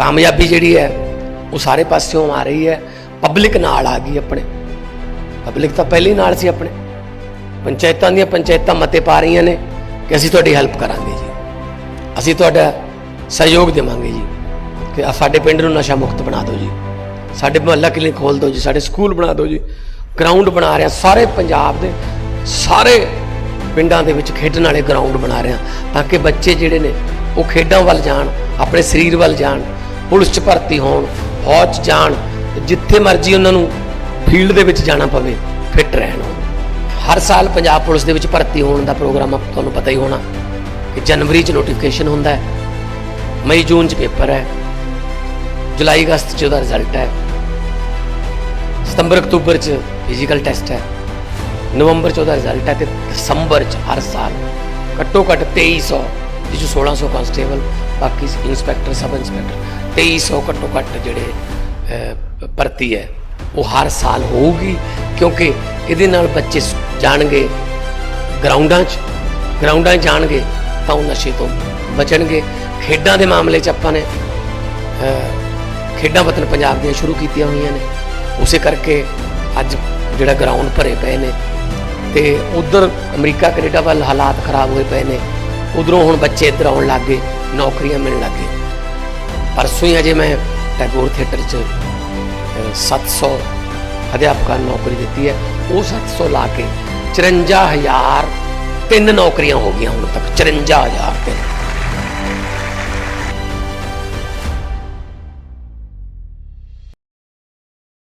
ਕਾਮਯਾਬੀ ਜਿਹੜੀ ਹੈ, ਉਹ ਸਾਰੇ ਪਾਸਿਓਂ ਆ ਰਹੀ ਹੈ। ਪਬਲਿਕ ਨਾਲ ਆ ਗਈ ਆਪਣੇ। ਪਬਲਿਕ ਤਾਂ ਪਹਿਲੇ ਨਾਲ ਸੀ ਆਪਣੇ। ਪੰਚਾਇਤਾਂ ਦੀਆਂ ਪੰਚਾਇਤਾਂ ਮਤੇ ਪਾ ਰਹੀਆਂ ਨੇ ਕਿ ਅਸੀਂ ਤੁਹਾਡੀ ਹੈਲਪ ਕਰਾਂਗੇ ਜੀ। ਅਸੀਂ ਤੁਹਾਡਾ ਸਹਿਯੋਗ ਦੇਵਾਂਗੇ ਜੀ। ਕਿ ਆਹ ਸਾਡੇ ਪਿੰਡ ਨੂੰ ਨਸ਼ਾ ਮੁਕਤ ਬਣਾ ਦਿਓ ਜੀ। ਸਾਡੇ ਮੁਹੱਲਾ ਕਲੀਨਿਕ ਖੋਲ ਦਿਓ ਜੀ। ਸਾਡੇ ਸਕੂਲ ਬਣਾ ਦਿਓ ਜੀ। ਗਰਾਊਂਡ ਬਣਾ ਰਿਹਾ ਸਾਰੇ ਪੰਜਾਬ ਦੇ, ਸਾਰੇ ਪਿੰਡਾਂ ਦੇ ਵਿੱਚ ਖੇਡਣ ਵਾਲੇ ਗਰਾਊਂਡ ਬਣਾ ਰਿਹਾ ਤਾਂ ਕਿ ਬੱਚੇ ਜਿਹੜੇ ਨੇ, ਉਹ ਖੇਡਾਂ ਵੱਲ ਜਾਣ, ਆਪਣੇ ਸਰੀਰ ਵੱਲ ਜਾਣ। ਪੁਲਿਸ 'ਚ ਭਰਤੀ ਹੋਣ, ਫੌਜ 'ਚ ਜਾਣ ਜਿੱਥੇ ਮਰਜ਼ੀ ਉਹਨਾਂ ਨੂੰ ਫੀਲਡ ਦੇ ਵਿੱਚ ਜਾਣਾ ਪਵੇ, ਫਿੱਟ ਰਹਿਣ ਹਰ ਸਾਲ ਪੰਜਾਬ ਪੁਲਿਸ ਦੇ ਵਿੱਚ ਭਰਤੀ ਹੋਣ ਦਾ ਪ੍ਰੋਗਰਾਮ ਆਪ- ਤੁਹਾਨੂੰ ਪਤਾ ਹੀ ਹੋਣਾ ਕਿ ਜਨਵਰੀ 'ਚ ਨੋਟੀਫਿਕੇਸ਼ਨ ਹੁੰਦਾ ਹੈ, ਮਈ, ਜੂਨ 'ਚ ਪੇਪਰ ਹੈ, ਜੁਲਾਈ, ਅਗਸਤ 'ਚ ਉਹਦਾ ਰਿਜ਼ਲਟ ਹੈ, ਸਤੰਬਰ, ਅਕਤੂਬਰ 'ਚ ਫਿਜ਼ੀਕਲ ਟੈਸਟ ਹੈ, ਨਵੰਬਰ 'ਚ ਉਹਦਾ ਰਿਜ਼ਲਟ ਹੈ ਤੇ ਦਸੰਬਰ 'ਚ ਹਰ ਸਾਲ ਘੱਟੋ ਘੱਟ 2300 ਜਿਸ 'ਚ 1600 ਕਾਂਸਟੇਬਲ ਬਾਕੀ ਇੰਸਪੈਕਟਰ ਸਬ ਇੰਸਪੈਕਟਰ 2300 ਘੱਟੋ ਘੱਟ ਜਿਹੜੇ ਭਰਤੀ ਹੈ, ਉਹ ਹਰ ਸਾਲ ਹੋਊਗੀ, ਕਿਉਂਕਿ ਇਹਦੇ ਨਾਲ ਬੱਚੇ ਜਾਣਗੇ ਗਰਾਊਂਡਾਂ 'ਚ ਗਰਾਊਂਡਾਂ 'ਚ ਜਾਣਗੇ ਤਾਂ ਉਹ ਨਸ਼ੇ ਤੋਂ ਬਚਣਗੇ। ਖੇਡਾਂ ਦੇ ਮਾਮਲੇ 'ਚ ਆਪਾਂ ਨੇ ਖੇਡਾਂ ਵਤਨ ਪੰਜਾਬ ਦੀਆਂ ਸ਼ੁਰੂ ਕੀਤੀਆਂ ਹੋਈਆਂ ਨੇ। ਉਸੇ ਕਰਕੇ ਅੱਜ ਜਿਹੜਾ ਗਰਾਊਂਡ ਭਰੇ ਪਏ ਨੇ ਤੇ ਉਧਰ ਅਮਰੀਕਾ, ਕੈਨੇਡਾ ਵੱਲ ਹਾਲਾਤ ਖਰਾਬ ਹੋਏ ਪਏ ਨੇ। ਉਧਰੋਂ ਹੁਣ ਬੱਚੇ ਇੱਧਰ ਆਉਣ ਲੱਗ ਗਏ, ਨੌਕਰੀਆਂ ਮਿਲਣ ਲੱਗ ਗਏ ਪਰਸੋਂ ਹੀ ਅਜੇ ਮੈਂ ਟੈਗੋਰ ਥੀਏਟਰ 'ਚ ਅਹ, 700 ਅਧਿਆਪਕਾਂ ਨੂੰ ਨੌਕਰੀ ਦਿੱਤੀ ਹੈ। ਉਹ 700 ਲਾ ਕੇ 54000 ਤਿੰਨ ਨੌਕਰੀਆਂ ਹੋ ਗਈਆਂ ਹੁਣ ਤੱਕ 54000 ਤੇ